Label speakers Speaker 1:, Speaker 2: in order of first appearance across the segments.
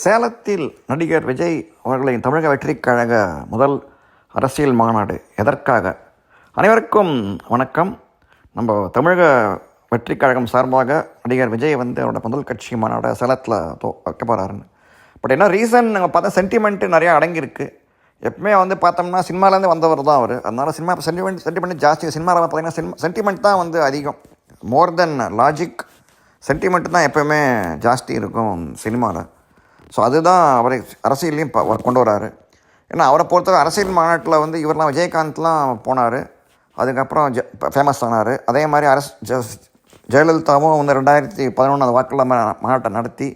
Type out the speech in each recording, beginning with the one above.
Speaker 1: சேலத்தில் நடிகர் விஜய் அவர்களின் தமிழக வெற்றிக் கழக முதல் அரசியல் மாநாடு எதற்காக? அனைவருக்கும் வணக்கம். நம்ம தமிழக வெற்றிக் கழகம் சார்பாக நடிகர் விஜய் வந்து அவரோட முதல் கட்சி மாநாடு சேலத்தில் தோ வைக்க போகிறாருன்னு பட் என்ன ரீசன் நம்ம பார்த்தா சென்டிமெண்ட்டு நிறையா அடங்கியிருக்கு. எப்பவுமே வந்து பார்த்தோம்னா சினிமாலேருந்து வந்தவர் தான் அவர். அதனால் சினிமா சென்டிமெண்ட் சென்டிமெண்ட் ஜாஸ்தி. சினிமாவில் பார்த்தீங்கன்னா சினிமா சென்டிமெண்ட் தான் வந்து அதிகம். மோர் தென் லாஜிக் சென்டிமெண்ட் தான் எப்போவுமே ஜாஸ்தி இருக்கும் சினிமாவில் ஸோ அதுதான் அவரை அரசியல்லையும் கொண்டு வராரு. ஏன்னா அவரை பொறுத்தவரை அரசியல் மாநாட்டில் வந்து இவர்லாம் விஜயகாந்த்லாம் போனார். அதுக்கப்புறம் ஜ ஃபேமஸ் ஆனார். அதே மாதிரி அரசு ஜ ஜெயலலிதாவும் வந்து ரெண்டாயிரத்தி பதினொன்றாவது வாக்கில் மாநாட்டை நடத்தி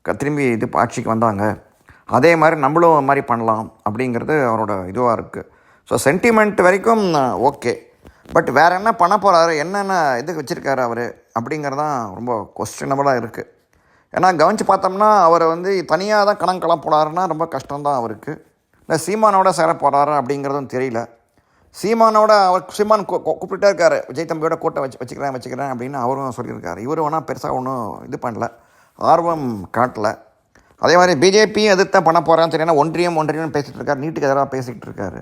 Speaker 1: க- திரும்பி இது ஆட்சிக்கு வந்தாங்க. அதே மாதிரி நம்மளும் மாதிரி பண்ணலாம் அப்படிங்கிறது அவரோட இதுவாக இருக்குது ஸோ சென்டிமெண்ட் வரைக்கும் ஓகே. பட் வேறு என்ன பண்ண போகிறாரு என்னென்ன இது வச்சுருக்காரு அவர்? அப்படிங்கிறதான் ரொம்ப கொஸ்டினபுளாக இருக்குது ஏன்னா கவனித்து பார்த்தோம்னா அவரை வந்து தனியாக தான் கணம் கிளம்புறாருன்னா போகிறாருன்னா ரொம்ப கஷ்டம்தான் அவருக்கு. இல்லை சீமானோட சேர போகிறாரு அப்படிங்கிறதும் தெரியல. சீமானோட அவர் சீமான் கூப்பிட்டே இருக்காரு. விஜய் தம்பியோட கூட்டம் வச்சு வச்சுக்கிறேன் வச்சுக்கிறேன் அப்படின்னு அவரும் சொல்லியிருக்காரு. இவர் வேணால் பெருசாக ஒன்றும் இது பண்ணல. ஆர்வம் காட்டல. அதே மாதிரி பிஜேபி எதிர்த்து பண்ண போகிறான்னு தெரியும் ஒன்றியம் ஒன்றியம் பேசிகிட்டு இருக்காரு. நீட்டுக்கு எதிராக பேசிகிட்டு இருக்காரு.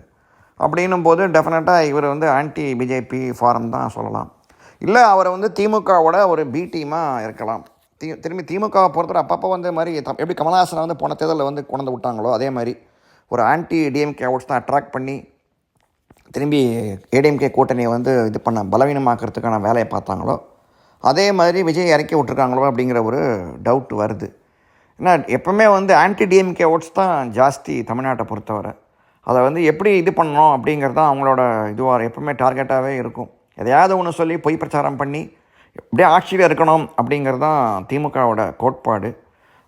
Speaker 1: அப்படின்னும் போது டெஃபினட்டாக இவர் வந்து ஆன்டி பிஜேபி ஃபாரம் தான் சொல்லலாம். இல்லை அவரை வந்து திமுகவோட ஒரு பி டீமாக இருக்கலாம். தி திரும்பி திமுகவை பொறுத்தவரை அப்பப்போ வந்து மாதிரி த- எப்படி கமலஹாசனை வந்து போன தேர்தலில் வந்து கொண்டு விட்டாங்களோ அதே மாதிரி ஒரு ஆன்டி டிஎம்கே ஓட்ஸ் தான் அட்ராக்ட் பண்ணி திரும்பி ஏடிஎம்கே கூட்டணியை வந்து இது பண்ண பலவீனமாக்கிறதுக்கான வேலையை பார்த்தாங்களோ அதே மாதிரி விஜய் இறக்கி விட்ருக்காங்களோ அப்படிங்கிற ஒரு டவுட் வருது. ஏன்னா எப்போவுமே வந்து ஆன்டி டிஎம்கே ஓட்ஸ் தான் ஜாஸ்தி தமிழ்நாட்டை பொறுத்தவரை. அதை வந்து எப்படி இது பண்ணணும் அப்படிங்கிறது தான் அவங்களோட இதுவாக எப்பவுமே டார்கெட்டாகவே இருக்கும். எதையாவது ஒன்று சொல்லி பொய் பிரச்சாரம் பண்ணி எப்படியே ஆட்சியில் இருக்கணும் அப்படிங்கிறது தான் திமுகவோட கோட்பாடு.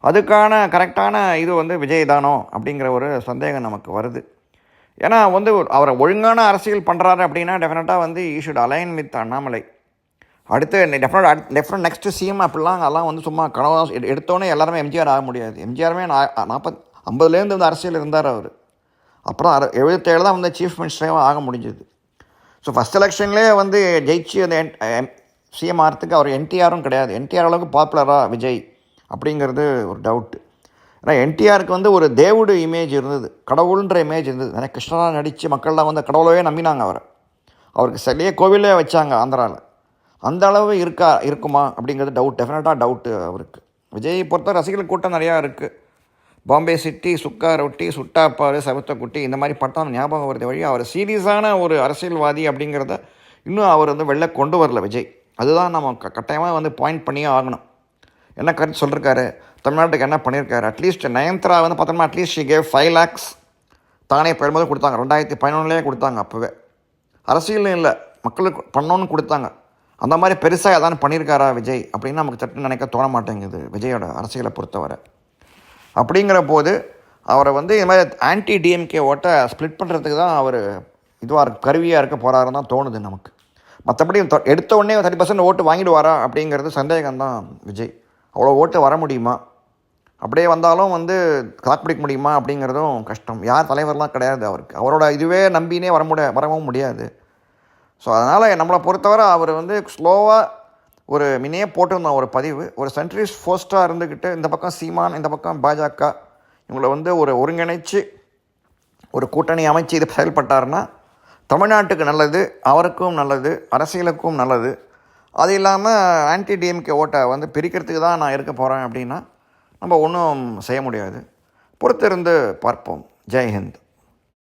Speaker 1: அதுக்கான கரெக்டான இது வந்து விஜய் தானோ அப்படிங்கிற ஒரு சந்தேகம் நமக்கு வருது. ஏன்னா வந்து அவரை ஒழுங்கான அரசியல் பண்ணுறாரு அப்படின்னா டெஃபினட்டாக வந்து he should align with Annamalai. அடுத்து டெஃபினட் டெஃபினட் நெக்ஸ்ட் சிஎம் அப்படிலாம் அதெல்லாம் வந்து சும்மா கனவா எடுத்தோன்னே எல்லாருமே எம்ஜிஆர் ஆக முடியாது. எம்ஜிஆருமே நாற்பத் ஐம்பதுலேருந்து வந்து அரசியல் இருந்தார் அவர். அப்புறம் அறு எழுபத்தேழு தான் வந்து சீஃப் மினிஸ்டரே ஆக முடிஞ்சது. ஸோ ஃபஸ்ட் எலெக்ஷன்லேயே வந்து ஜெயிச்சு அந்த சிஎம் ஆகிறதுக்கு அவர் என்டிஆரும் கிடையாது. என்டிஆர் அளவுக்கு பாப்புலராக விஜய் அப்படிங்கிறது ஒரு டவுட்டு ஏன்னா என்டிஆருக்கு வந்து ஒரு தேவுடு இமேஜ் இருந்தது. கடவுள்ன்ற இமேஜ் இருந்தது. ஏன்னா கிருஷ்ணரா நடித்து மக்கள்லாம் வந்து கடவுளவே நம்பினாங்க அவரை. அவருக்கு சிலையே கோவிலே வச்சாங்க ஆந்திராவில் அந்த அளவு இருக்கா இருக்குமா அப்படிங்கிறது டவுட் டெஃபினட்டாக டவுட்டு அவருக்கு. விஜய் பொறுத்த ரசிகர்கள் கூட்டம் நிறையா இருக்குது பாம்பே சிட்டி சுக்கா ரொட்டி சுட்டாப்பாறு சவத்தக்குட்டி இந்த மாதிரி பட்டம் ஞாபகம் வருது வழி அவர் சீரியஸான ஒரு அரசியல்வாதி அப்படிங்கிறத இன்னும் அவர் வந்து வெளில கொண்டு வரல விஜய். அதுதான் நம்ம க கட்டாயமாக வந்து பாயிண்ட் பண்ணியே ஆகணும். என்ன கருத்து சொல்லியிருக்காரு தமிழ்நாட்டுக்கு என்ன பண்ணியிருக்காரு? அட்லீஸ்ட் நயன்த்ரா வந்து பார்த்தோம்னா at least she gave five lakhs தானே பெறும்போது கொடுத்தாங்க. ரெண்டாயிரத்தி பதினொன்றுலேயே கொடுத்தாங்க அப்போவே. அரசியலும் இல்லை. மக்களுக்கு பண்ணோன்னு கொடுத்தாங்க. அந்த மாதிரி பெருசாக எதாவது பண்ணியிருக்காரா விஜய்? அப்படின்னு நமக்கு சட்டுன்னு நினைக்க தோண மாட்டேங்குது விஜயோட அரசியலை பொறுத்தவரை. அப்படிங்கிற போது அவரை வந்து இது மாதிரி ஆன்டி டிஎம்கே ஓட்டை ஸ்ப்ளிட் பண்ணுறதுக்கு தான் அவர் இதுவாக இருக்க கருவியாக இருக்க போகிறாருன்னு தான் தோணுது நமக்கு. மற்றபடி எடுத்த உடனே தேர்ட்டி பர்சன்ட் ஓட்டு வாங்கிடுவாரா அப்படிங்கிறது சந்தேகம்தான் விஜய். அவ்வளோ ஓட்டு வர முடியுமா? அப்படியே வந்தாலும் வந்து தாக்கு பிடிக்க முடியுமா அப்படிங்கிறதும் கஷ்டம். யார் தலைவர்லாம் கிடையாது அவருக்கு. அவரோட இதுவே நம்பினே வர முடிய வரவும் முடியாது. ஸோ அதனால் நம்மளை பொறுத்தவரை அவர் வந்து ஸ்லோவாக ஒரு மினியே போட்டிருந்தோம் ஒரு பதிவு. ஒரு சென்ட்ரிஸ் ஃபோஸ்ட்டாக இருந்துக்கிட்டு இந்த பக்கம் சீமான் இந்த பக்கம் பாஜக இவங்களை வந்து ஒரு ஒருங்கிணைச்சு ஒரு கூட்டணி அமைச்சு இது செயல்பட்டாருன்னா தமிழ்நாட்டுக்கு நல்லது அவருக்கும் நல்லது அரசியலுக்கும் நல்லது. அது இல்லாமல் ஆன்டி டிஎம்கே ஓட்டை வந்து பிரிக்கிறதுக்கு தான் நான் இருக்க போகிறேன் அப்படின்னா நம்ம ஒன்றும் செய்ய முடியாது. பொறுத்திருந்து பார்ப்போம். ஜெய் ஹிந்த்.